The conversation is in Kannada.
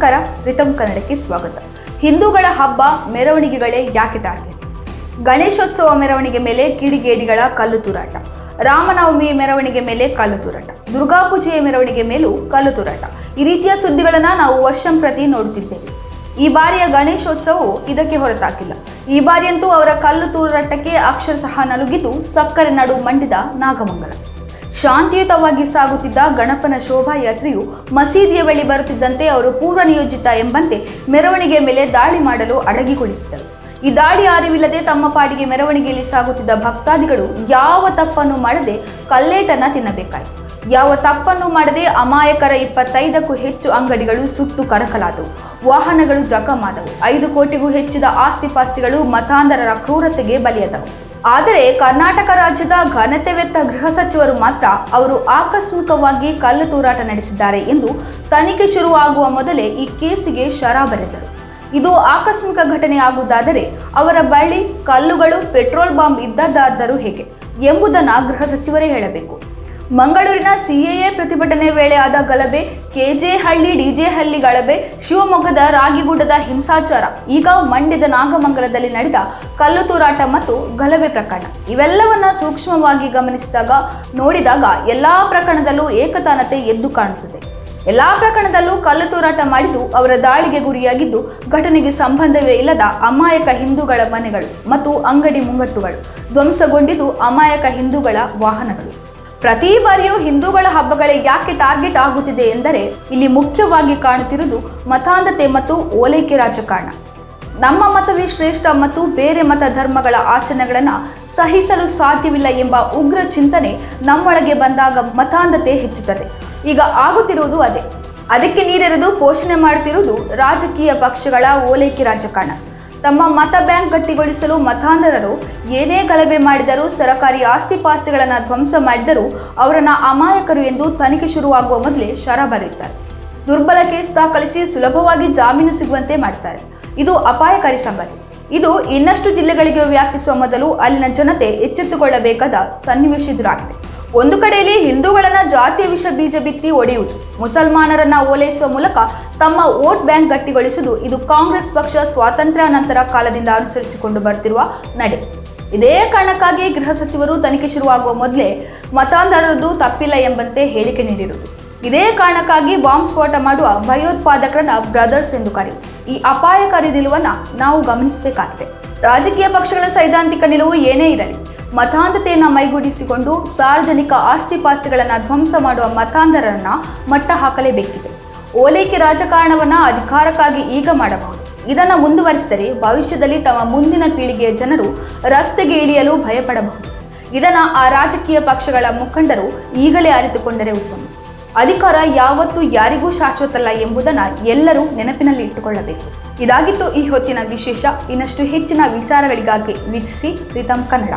ರಿತಮ್ ಕನ್ನಡಕ್ಕೆ ಸ್ವಾಗತ. ಹಿಂದೂಗಳ ಹಬ್ಬ ಮೆರವಣಿಗೆಗಳೇ ಯಾಕೆ ಟಾರ್ಗೆಟ್ ಗಣೇಶೋತ್ಸವ ಮೆರವಣಿಗೆ ಮೇಲೆ ಕಿಡಿಗೇಡಿಗಳ ಕಲ್ಲು ತೂರಾಟ. ರಾಮನವಮಿ ಮೆರವಣಿಗೆ ಮೇಲೆ ಕಲ್ಲು ತೂರಾಟ. ದುರ್ಗಾ ಪೂಜೆಯ ಮೆರವಣಿಗೆ ಮೇಲೂ ಕಲ್ಲು ತೂರಾಟ. ಈ ರೀತಿಯ ಸುದ್ದಿಗಳನ್ನ ನಾವು ವರ್ಷಂ ಪ್ರತಿ ನೋಡುತ್ತಿದ್ದೇವೆ ಈ ಬಾರಿಯ ಗಣೇಶೋತ್ಸವವು ಇದಕ್ಕೆ ಹೊರತಾಕಿಲ್ಲ. ಈ ಬಾರಿಯಂತೂ ಅವರ ಕಲ್ಲು ತೂರಾಟಕ್ಕೆ ಅಕ್ಷರಶಃ ನಲುಗಿದ್ದು ಸಕ್ಕರೆ ನಡು ಮಂಡಿದ ನಾಗಮಂಗಲ. ಶಾಂತಿಯುತವಾಗಿ ಸಾಗುತ್ತಿದ್ದ ಗಣಪನ ಶೋಭಾಯಾತ್ರೆಯು ಮಸೀದಿಯ ಬಳಿ ಬರುತ್ತಿದ್ದಂತೆ ಅವರು ಪೂರ್ವ ನಿಯೋಜಿತ ಎಂಬಂತೆ ಮೆರವಣಿಗೆ ಮೇಲೆ ದಾಳಿ ಮಾಡಲು ಅಡಗಿಕೊಳ್ಳುತ್ತಿದ್ದರು. ಈ ದಾಳಿ ಅರಿವಿಲ್ಲದೆ ತಮ್ಮ ಪಾಡಿಗೆ ಮೆರವಣಿಗೆಯಲ್ಲಿ ಸಾಗುತ್ತಿದ್ದ ಭಕ್ತಾದಿಗಳು ಯಾವ ತಪ್ಪನ್ನು ಮಾಡದೆ ಕಲ್ಲೇಟನ್ನ ತಿನ್ನಬೇಕಾಯಿತು. ಯಾವ ತಪ್ಪನ್ನು ಮಾಡದೆ ಅಮಾಯಕರ ಇಪ್ಪತ್ತೈದಕ್ಕೂ ಹೆಚ್ಚು ಅಂಗಡಿಗಳು ಸುಟ್ಟು ಕರಕಲಾದವು. ವಾಹನಗಳು ಜಖಮಾದವು ಐದು ಕೋಟಿಗೂ ಹೆಚ್ಚಿದ ಆಸ್ತಿಪಾಸ್ತಿಗಳು ಮತಾಂಧರರ ಕ್ರೂರತೆಗೆ ಬಲಿಯಾದವು. ಆದರೆ ಕರ್ನಾಟಕ ರಾಜ್ಯದ ಘನತೆವೆತ್ತ ಗೃಹ ಸಚಿವರು ಮಾತ್ರ ಅವರು ಆಕಸ್ಮಿಕವಾಗಿ ಕಲ್ಲು ತೂರಾಟ ನಡೆಸಿದ್ದಾರೆ ಎಂದು ತನಿಖೆ ಶುರುವಾಗುವ ಮೊದಲೇ ಈ ಕೇಸಿಗೆ ಶರ ಬರೆದರು ಇದು ಆಕಸ್ಮಿಕ ಘಟನೆಯಾಗುವುದಾದರೆ ಅವರ ಬಳಿ ಕಲ್ಲುಗಳು, ಪೆಟ್ರೋಲ್ ಬಾಂಬ್ ಇದ್ದದ್ದಾದರೂ ಹೇಗೆ ಎಂಬುದನ್ನು ಗೃಹ ಸಚಿವರೇ ಹೇಳಬೇಕು. ಮಂಗಳೂರಿನ ಸಿಎಎ ಪ್ರತಿಭಟನೆ ವೇಳೆ ಆದ ಗಲಭೆ, ಕೆಜೆಹಳ್ಳಿ, ಡಿಜೆಹಳ್ಳಿ ಡಿಜೆ ಹಳ್ಳಿ ಗಲಭೆ, ಶಿವಮೊಗ್ಗದ ರಾಗಿಗುಡ್ಡದ ಹಿಂಸಾಚಾರ, ಈಗ ಮಂಡ್ಯದ ನಾಗಮಂಗಲದಲ್ಲಿ ನಡೆದ ಕಲ್ಲು ತೂರಾಟ ಮತ್ತು ಗಲಭೆ ಪ್ರಕರಣ. ಇವೆಲ್ಲವನ್ನ ಸೂಕ್ಷ್ಮವಾಗಿ ಗಮನಿಸಿದಾಗ, ನೋಡಿದಾಗ ಎಲ್ಲಾ ಪ್ರಕರಣದಲ್ಲೂ ಏಕತಾನತೆ ಎದ್ದು ಕಾಣುತ್ತದೆ. ಎಲ್ಲಾ ಪ್ರಕರಣದಲ್ಲೂ ಕಲ್ಲು ತೂರಾಟ ಮಾಡಿದ್ದು ಅವರ ದಾಳಿಗೆ ಗುರಿಯಾಗಿದ್ದು, ಘಟನೆಗೆ ಸಂಬಂಧವೇ ಇಲ್ಲದ ಅಮಾಯಕ ಹಿಂದೂಗಳ ಮನೆಗಳು ಮತ್ತು ಅಂಗಡಿ ಮುಂಗಟ್ಟುಗಳು ಧ್ವಂಸಗೊಂಡಿದ್ದು ಅಮಾಯಕ ಹಿಂದೂಗಳ ವಾಹನಗಳು. ಪ್ರತಿ ಬಾರಿಯೂ ಹಿಂದೂಗಳ ಹಬ್ಬಗಳೇ ಯಾಕೆ ಟಾರ್ಗೆಟ್ ಆಗುತ್ತಿದೆ ಎಂದರೆ ಇಲ್ಲಿ ಮುಖ್ಯವಾಗಿ ಕಾಣುತ್ತಿರುವುದು ಮತಾಂಧತೆ ಮತ್ತು ಓಲೈಕೆ ರಾಜಕಾರಣ. ನಮ್ಮ ಮತವೇ ಶ್ರೇಷ್ಠ ಮತ್ತು ಬೇರೆ ಮತ ಧರ್ಮಗಳ ಆಚರಣೆಗಳನ್ನು ಸಹಿಸಲು ಸಾಧ್ಯವಿಲ್ಲ ಎಂಬ ಉಗ್ರ ಚಿಂತನೆ ನಮ್ಮೊಳಗೆ ಬಂದಾಗ ಮತಾಂಧತೆ ಹೆಚ್ಚುತ್ತದೆ. ಈಗ ಆಗುತ್ತಿರುವುದು ಅದೇ. ಅದಕ್ಕೆ ನೀರೆರೆದು ಪೋಷಣೆ ಮಾಡುತ್ತಿರುವುದು ರಾಜಕೀಯ ಪಕ್ಷಗಳ ಓಲೈಕೆ ರಾಜಕಾರಣ. ತಮ್ಮ ಮತ ಬ್ಯಾಂಕ್ ಗಟ್ಟಿಗೊಳಿಸಲು ಮತಾಂಧರರು, ಏನೇ ಗಲಭೆ ಮಾಡಿದರೂ ಸರಕಾರಿ ಆಸ್ತಿಪಾಸ್ತಿಗಳನ್ನು ಧ್ವಂಸ ಮಾಡಿದರೂ ಅವರನ್ನು ಅಮಾಯಕರು ಎಂದು ತನಿಖೆ ಶುರುವಾಗುವ ಮೊದಲೇ ಶರ ಬರೆಯುತ್ತಾರೆ. ದುರ್ಬಲ ಕೇಸ್ ದಾಖಲಿಸಿ ಸುಲಭವಾಗಿ ಜಾಮೀನು ಸಿಗುವಂತೆ ಮಾಡ್ತಾರೆ. ಇದು ಅಪಾಯಕಾರಿ ಸಂಗತಿ. ಇದು ಇನ್ನಷ್ಟು ಜಿಲ್ಲೆಗಳಿಗೆ ವ್ಯಾಪಿಸುವ ಮೊದಲು ಅಲ್ಲಿನ ಜನತೆ ಎಚ್ಚೆತ್ತುಕೊಳ್ಳಬೇಕಾದ ಸನ್ನಿವೇಶ ಎದುರಾಗಿದೆ. ಒಂದು ಕಡೆಯಲ್ಲಿ ಹಿಂದೂಗಳನ್ನ ಜಾತಿಯ ವಿಷ ಬೀಜ ಬಿತ್ತಿ ಒಡೆಯುವುದು. ಮುಸಲ್ಮಾನರನ್ನ ಓಲೈಸುವ ಮೂಲಕ ತಮ್ಮ ವೋಟ್ ಬ್ಯಾಂಕ್ ಗಟ್ಟಿಗೊಳಿಸುವುದು ಇದು ಕಾಂಗ್ರೆಸ್ ಪಕ್ಷ ಸ್ವಾತಂತ್ರ್ಯ ನಂತರ ಕಾಲದಿಂದ ಅನುಸರಿಸಿಕೊಂಡು ಬರ್ತಿರುವ ನಡೆ. ಇದೇ ಕಾರಣಕ್ಕಾಗಿ ಗೃಹ ಸಚಿವರು ತನಿಖೆ ಶುರುವಾಗುವ ಮೊದಲೇ ಮತಾಂಧರದ್ದು ತಪ್ಪಿಲ್ಲ ಎಂಬಂತೆ ಹೇಳಿಕೆ ನೀಡಿರುವುದು. ಇದೇ ಕಾರಣಕ್ಕಾಗಿ ಬಾಂಬ್ ಸ್ಫೋಟ ಮಾಡುವ ಭಯೋತ್ಪಾದಕರನ್ನ ಬ್ರದರ್ಸ್ ಎಂದು ಕರೆ ಈ ಅಪಾಯಕಾರಿ ನಿಲುವನ್ನು ನಾವು ಗಮನಿಸಬೇಕಾಗಿದೆ. ರಾಜಕೀಯ ಪಕ್ಷಗಳ ಸೈದ್ಧಾಂತಿಕ ನಿಲುವು ಏನೇ ಇರಲಿ ಮತಾಂಧತೆಯನ್ನು ಮೈಗೂಡಿಸಿಕೊಂಡು ಸಾರ್ವಜನಿಕ ಆಸ್ತಿಪಾಸ್ತಿಗಳನ್ನು ಧ್ವಂಸ ಮಾಡುವ ಮತಾಂಧರನ್ನ ಮಟ್ಟ ಹಾಕಲೇಬೇಕಿದೆ. ಓಲೈಕೆ ರಾಜಕಾರಣವನ್ನು ಅಧಿಕಾರಕ್ಕಾಗಿ ಈಗ ಮಾಡಬಹುದು. ಇದನ್ನು ಮುಂದುವರಿಸಿದರೆ ಭವಿಷ್ಯದಲ್ಲಿ ತಮ್ಮ ಮುಂದಿನ ಪೀಳಿಗೆಯ ಜನರು ರಸ್ತೆಗೆ ಇಳಿಯಲು ಭಯಪಡಬಹುದು. ಇದನ್ನು ಆ ರಾಜಕೀಯ ಪಕ್ಷಗಳ ಮುಖಂಡರು ಈಗಲೇ ಅರಿತುಕೊಂಡರೆ ಉತ್ತಮ. ಅಧಿಕಾರ ಯಾವತ್ತೂ ಯಾರಿಗೂ ಶಾಶ್ವತಲ್ಲ ಎಂಬುದನ್ನು ಎಲ್ಲರೂ ನೆನಪಿನಲ್ಲಿ ಇಟ್ಟುಕೊಳ್ಳಬೇಕು. ಇದಾಗಿತ್ತು ಈ ಹೊತ್ತಿನ ವಿಶೇಷ. ಇನ್ನಷ್ಟು ಹೆಚ್ಚಿನ ವಿಚಾರಗಳಿಗಾಗಿ ವೀಕ್ಷಿಸಿ ಪ್ರೀತಮ್ ಕನ್ನಡ.